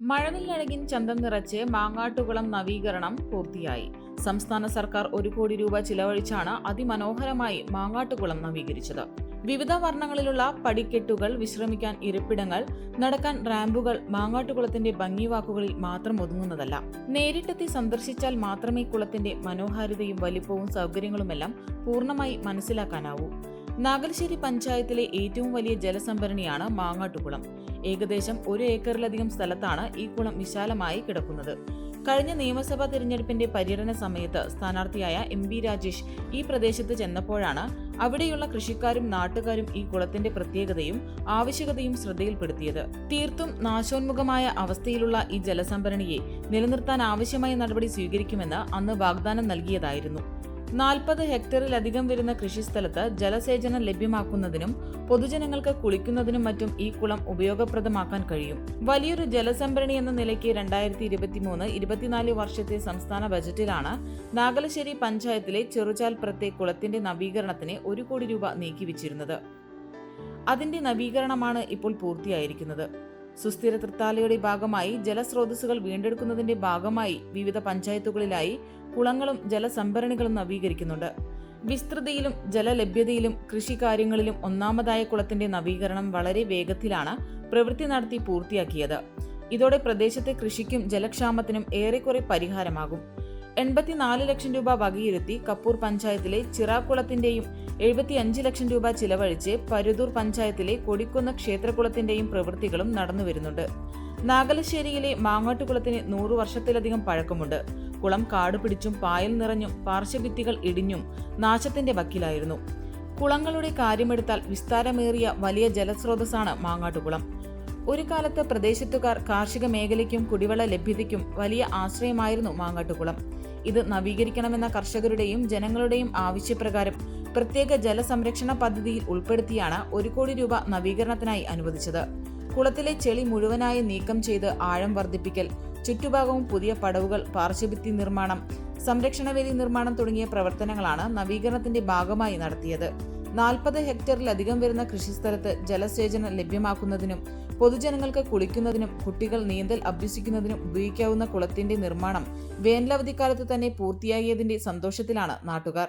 മഴവില്ലഴകിൻ ചന്തം നിറച്ച് മാങ്ങാട്ടുകുളം നവീകരണം പൂർത്തിയായി. സംസ്ഥാന സർക്കാർ ഒരു കോടി രൂപ ചിലവഴിച്ചാണ് അതിമനോഹരമായി മാങ്ങാട്ടുകുളം നവീകരിച്ചത്. വിവിധ വർണങ്ങളിലുള്ള പടിക്കെട്ടുകൾ വിശ്രമിക്കാൻ ഇരിപ്പിടങ്ങൾ നടക്കാൻ റാമ്പുകൾ മാങ്ങാട്ടുകുളത്തിന്റെ ഭംഗി വാക്കുകളിൽ മാത്രം ഒതുങ്ങുന്നതല്ല. നേരിട്ടെത്തി സന്ദർശിച്ചാൽ മാത്രമേ കുളത്തിന്റെ മനോഹാരിതയും വലിപ്പവും സൗകര്യങ്ങളുമെല്ലാം പൂർണമായി മനസ്സിലാക്കാനാവൂ. നാഗലശ്ശേരി പഞ്ചായത്തിലെ ഏറ്റവും വലിയ ജലസംഭരണിയാണ് മാങ്ങാട്ടുകുളം. ഏകദേശം ഒരു ഏക്കറിലധികം സ്ഥലത്താണ് ഈ കുളം വിശാലമായി കിടക്കുന്നത്. കഴിഞ്ഞ നിയമസഭാ തിരഞ്ഞെടുപ്പിന്റെ പര്യടന സമയത്ത് സ്ഥാനാർത്ഥിയായ എം ബി രാജേഷ് ഈ പ്രദേശത്ത് ചെന്നപ്പോഴാണ് അവിടെയുള്ള കൃഷിക്കാരും നാട്ടുകാരും ഈ കുളത്തിന്റെ പ്രത്യേകതയും ആവശ്യകതയും ശ്രദ്ധയിൽപ്പെടുത്തിയത്. തീർത്തും നാശോന്മുഖമായ അവസ്ഥയിലുള്ള ഈ ജലസംഭരണിയെ നിലനിർത്താൻ ആവശ്യമായ നടപടി സ്വീകരിക്കുമെന്ന് അന്ന് വാഗ്ദാനം നൽകിയതായിരുന്നു. നാൽപ്പത് ഹെക്ടറിലധികം വരുന്ന കൃഷിസ്ഥലത്ത് ജലസേചനം ലഭ്യമാക്കുന്നതിനും പൊതുജനങ്ങൾക്ക് കുളിക്കുന്നതിനും മറ്റും ഈ കുളം ഉപയോഗപ്രദമാക്കാൻ കഴിയും. വലിയൊരു ജലസംഭരണി എന്ന നിലയ്ക്ക് രണ്ടായിരത്തി ഇരുപത്തിമൂന്ന് ഇരുപത്തിനാല് വർഷത്തെ സംസ്ഥാന ബജറ്റിലാണ് നാഗലശ്ശേരി പഞ്ചായത്തിലെ ചെറുചാൽപ്പുറത്തെ കുളത്തിന്റെ നവീകരണത്തിന് ഒരു കോടി രൂപ നീക്കിവച്ചിരുന്നത്. അതിന്റെ നവീകരണമാണ് ഇപ്പോൾ പൂർത്തിയായിരിക്കുന്നത്. സുസ്ഥിര തൃത്താലയുടെ ഭാഗമായി ജലസ്രോതസ്സുകൾ വീണ്ടെടുക്കുന്നതിന്റെ ഭാഗമായി വിവിധ പഞ്ചായത്തുകളിലായി കുളങ്ങളും ജലസംഭരണികളും നവീകരിക്കുന്നുണ്ട്. വിസ്തൃതിയിലും ജലലഭ്യതയിലും കൃഷികാര്യങ്ങളിലും ഒന്നാമതായ കുളത്തിന്റെ നവീകരണം വളരെ വേഗത്തിലാണ് പ്രവൃത്തി നടത്തി പൂർത്തിയാക്കിയത്. ഇതോടെ പ്രദേശത്തെ കൃഷിക്കും ജലക്ഷാമത്തിനും ഏറെക്കുറെ പരിഹാരമാകും. എൺപത്തിനാല് ലക്ഷം രൂപ വകയിരുത്തി കപ്പൂർ പഞ്ചായത്തിലെ ചിറാക്കുളത്തിന്റെയും എഴുപത്തിയഞ്ച് ലക്ഷം രൂപ ചിലവഴിച്ച് പരുതൂർ പഞ്ചായത്തിലെ കൊടിക്കുന്ന് ക്ഷേത്രകുളത്തിന്റെയും പ്രവൃത്തികളും നടന്നുവരുന്നുണ്ട് നാഗലശ്ശേരിയിലെ മാങ്ങാട്ടുകുളത്തിന് നൂറു വർഷത്തിലധികം പഴക്കമുണ്ട്. കുളം കാട് പിടിച്ചും പായൽ നിറഞ്ഞും പാർശ്വഭിത്തികൾ ഇടിഞ്ഞും നാശത്തിന്റെ വക്കിലായിരുന്നു. കുളങ്ങളുടെ കാര്യമെടുത്താൽ വിസ്താരമേറിയ വലിയ ജലസ്രോതസ്സാണ് മാങ്ങാട്ടുകുളം. ഒരു കാലത്ത് പ്രദേശത്തുകാർ കാർഷിക മേഖലയ്ക്കും കുടിവെള്ള ലഭ്യതയ്ക്കും വലിയ ആശ്രയമായിരുന്നു മാങ്ങാട്ടുകുളം. ഇത് നവീകരിക്കണമെന്ന കർഷകരുടെയും ജനങ്ങളുടെയും ആവശ്യപ്രകാരം പ്രത്യേക ജലസംരക്ഷണ പദ്ധതിയിൽ ഉൾപ്പെടുത്തിയാണ് ഒരു കോടി രൂപ നവീകരണത്തിനായി അനുവദിച്ചത്. കുളത്തിലെ ചെളി മുഴുവനായി നീക്കം ചെയ്ത് ആഴം വർദ്ധിപ്പിക്കൽ ചുറ്റുഭാഗവും പുതിയ പടവുകൾ പാർശ്വഭിത്തി നിർമ്മാണം സംരക്ഷണവേലി നിർമ്മാണം തുടങ്ങിയ പ്രവർത്തനങ്ങളാണ് നവീകരണത്തിന്റെ ഭാഗമായി നടത്തിയത്. നാൽപ്പത് ഹെക്ടറിലധികം വരുന്ന കൃഷിസ്ഥലത്ത് ജലസേചനം ലഭ്യമാക്കുന്നതിനും പൊതുജനങ്ങൾക്ക് കുളിക്കുന്നതിനും കുട്ടികൾ നീന്തൽ അഭ്യസിക്കുന്നതിനും ഉപയോഗിക്കാവുന്ന കുളത്തിന്റെ നിർമ്മാണം വേനലവധിക്കാലത്ത് തന്നെ പൂർത്തിയാകിയതിന്റെ സന്തോഷത്തിലാണ് നാട്ടുകാർ